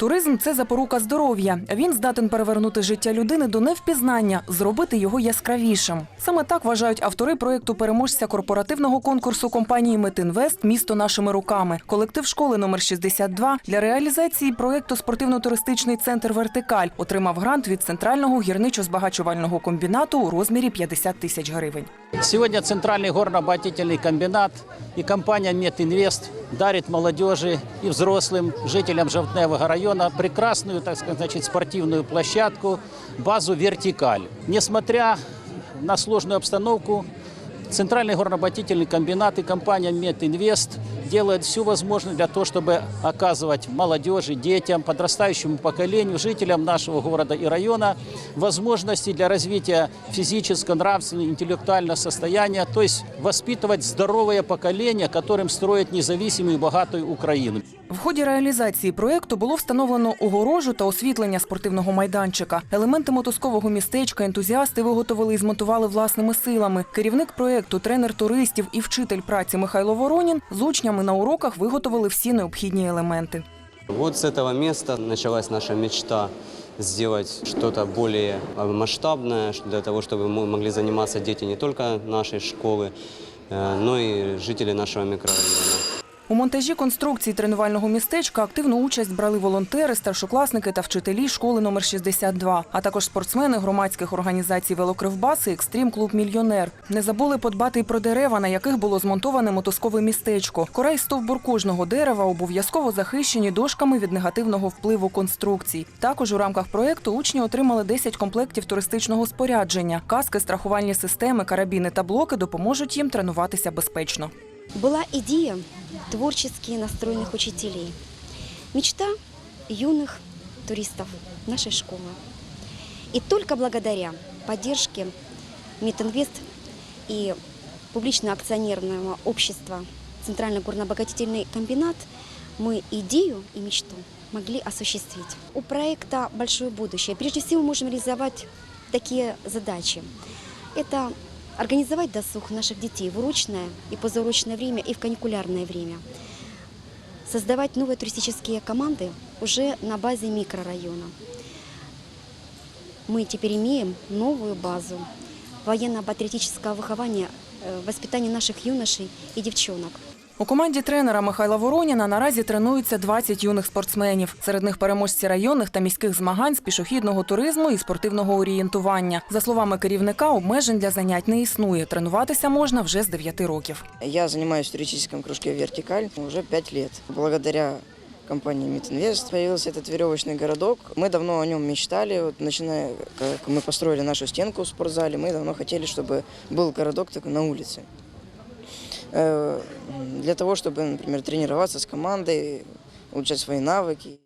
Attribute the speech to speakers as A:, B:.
A: Туризм це запорука здоров'я. Він здатен перевернути життя людини до невпізнання, зробити його яскравішим. Саме так вважають автори проєкту переможця корпоративного конкурсу компанії Метинвест Місто нашими руками. Колектив школи номер 62 для реалізації проєкту спортивно-туристичний центр Вертикаль отримав грант від центрального гірничо-збагачувального комбінату у розмірі 50 тисяч гривень.
B: Сегодня Центральный горно-обогатительный комбинат и компания «Метинвест» дарит молодежи и взрослым жителям Жовтневого района прекрасную, так сказать, значит, спортивную площадку, базу «Вертикаль». Несмотря на сложную обстановку, Центральный горно-обогатительный комбинат и компания «Метинвест» делают все возможное для того, чтобы оказывать молодежи, детям, подрастающему поколению, жителям нашего города и района возможности для развития физического, нравственного, интеллектуального состояния, то есть воспитывать здоровое поколение, которым строят независимую и богатую Украину.
A: В ході реалізації проєкту було встановлено огорожу та освітлення спортивного майданчика. Елементи мотузкового містечка ентузіасти виготовили і змонтували власними силами. Керівник проєкту, тренер туристів і вчитель праці Михайло Воронін з учнями на уроках виготовили всі необхідні елементи.
C: Вот с этого места началась наша мечта сделать что-то более э, масштабное, ш- для того, чтобы мы могли заниматься дети не только нашей школы, э, но и жители нашего микрорайона.
A: У монтажі конструкції тренувального містечка активну участь брали волонтери, старшокласники та вчителі школи номер 62, а також спортсмени громадських організацій Велокривбас і Екстрім Клуб Мільйонер. Не забули подбати й про дерева, на яких було змонтоване мотузкове містечко. Кора й стовбур кожного дерева обов'язково захищені дошками від негативного впливу конструкцій. Також у рамках проєкту учні отримали 10 комплектів туристичного спорядження. Каски, страхувальні системи, карабіни та блоки допоможуть їм тренуватися безпечно.
D: Была идея творчески настроенных учителей. Мечта юных туристов нашей школы. И только благодаря поддержке Митинвест и публично-акционерного общества Центральный горно-обогатительный комбинат мы идею и мечту могли осуществить. У проекта большое будущее. Прежде всего можем реализовать такие задачи. Это организовать досуг наших детей в урочное и позаурочное время и в каникулярное время. Создавать новые туристические команды уже на базе микрорайона. Мы теперь имеем новую базу военно-патриотического выхования, э, воспитания наших юношей и девчонок.
A: У команді тренера Михайла Вороніна наразі тренуються 20 юних спортсменів. Серед них переможці районних та міських змагань з пішохідного туризму і спортивного орієнтування. За словами керівника, обмежень для занять не існує. Тренуватися можна вже з 9 років.
E: Я занимаюсь в туристическом кружке «Вертикаль» уже пять лет. Благодаря компании «Митинвест» появился этот веревочный городок. Мы давно о нем мечтали. Вот, начиная, как мы построили нашу стенку в спортзале, мы давно хотели, чтобы был городок такой на улице. Э, Для того, чтобы, например, тренироваться с командой, улучшать свои навыки.